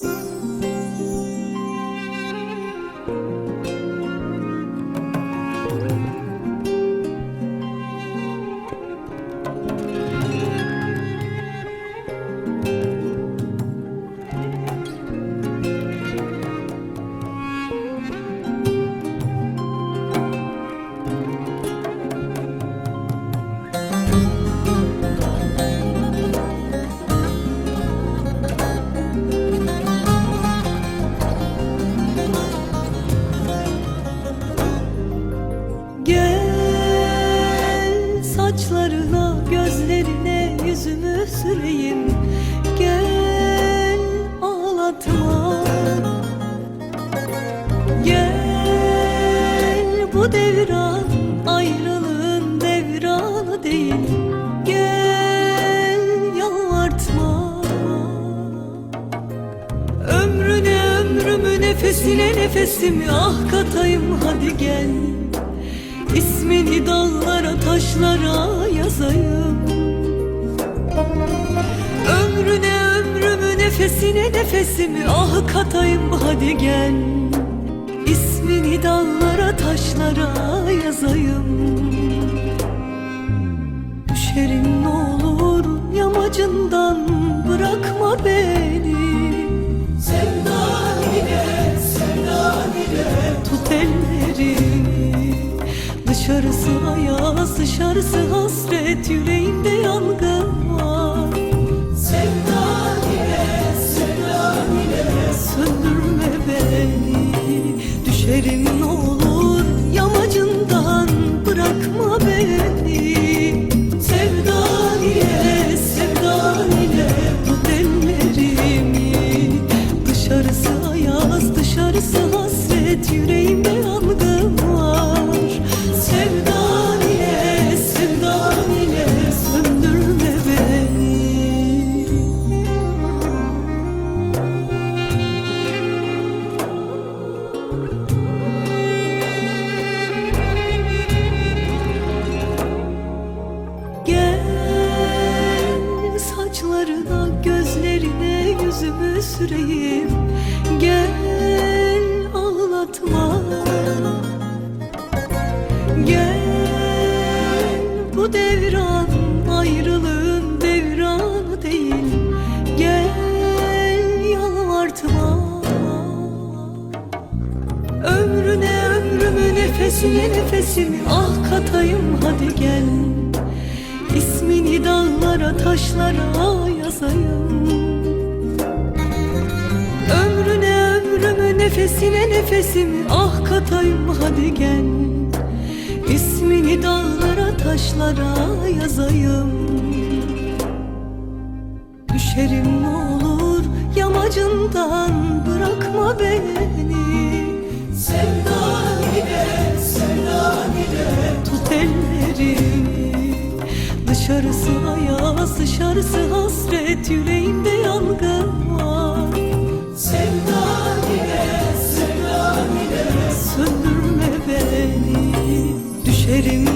Gel gözlerine yüzümü süreyim. Gel ağlatma Gel bu devran ayrılığın devranı değil. Gel yalvartma. Ömrüne ömrümü nefesine nefesimi ah katayım hadi gel İsmini dallara taşlara yazayım. Ömrüne ömrümü nefesine nefesimi ah katayım. Hadi gel. İsmini dallara taşlara yazayım. Düşerim ne olur yamacından. Bırakma beni. Sevdan ile, sevdan ile. Tut ellerimi Dışarısı ayaz, dışarısı hasret Yüreğimde yangın süreyim. Gel ağlatma. Gel bu devran ayrılığın devranı değil. Gel yalvartma. Ömrüne ömrümü nefesine nefesimi ah katayım hadi gel. İsmini dağlara taşlara yazayım nefesine nefesimi ah katayım hadi gel. İsmini dağlara taşlara yazayım. Düşerim ne olur yamacından bırakma beni. Sevdan ile, sevdan ile tut ellerimi. Dışarısı ayaz, dışarısı hasret. Yüreğimde Düşerim